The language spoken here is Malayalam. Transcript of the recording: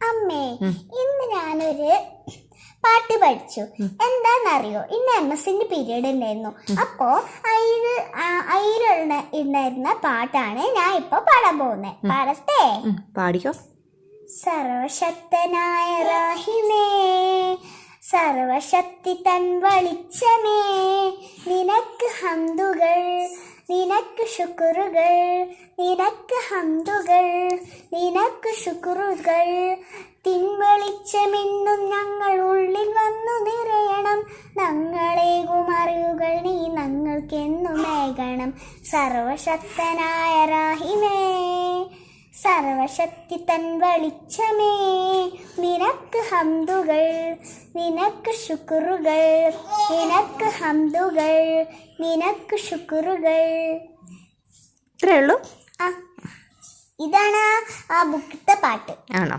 അമ്മേ ഇന്ന് ഞാനൊരു പാട്ട് പഠിച്ചു. എന്താണെന്നറിയോ? ഇന്ന് എം എസിന്റെ പീരീഡ് ഉണ്ടായിരുന്നു അപ്പോ അയിൽ അയിലുള്ള ഉണ്ടായിരുന്ന പാട്ടാണ് ഞാൻ ഇപ്പൊ പാടാൻ പോകുന്നത് പാടത്തേ പാടിക്കോ. സർവശക്തനായ റാഹിമേ സർവശക്തി തൻ വളിച്ചമേ നിനക്ക് ഹന്തുകൾ നിനക്ക് ശുക്രുകൾ നിനക്ക് ഹന്തുകൾ നിനക്ക് ശുക്രുകൾ. തിൻവെളിച്ചമെന്നും ഞങ്ങൾ ഉള്ളിൽ വന്നു നിറയണം. ഞങ്ങളേകും അറിവുകൾ നീ ഞങ്ങൾക്കെന്നും ഏകണം. സർവശക്തനായ റാഹിമേ സർവശക്തി തൻ വെളിച്ചമേ. നിനക്ക് ഹംദുകൾ നിനക്ക് ശുക്രുകൾ നിനക്ക് ഹംദുകൾ നിനക്ക് ശുക്രുകൾ. ഇത്രേ ഉള്ളൂ? ആ ഇതാണ് ആ ബുക്കിത്തെ പാട്ട്. ആണോ.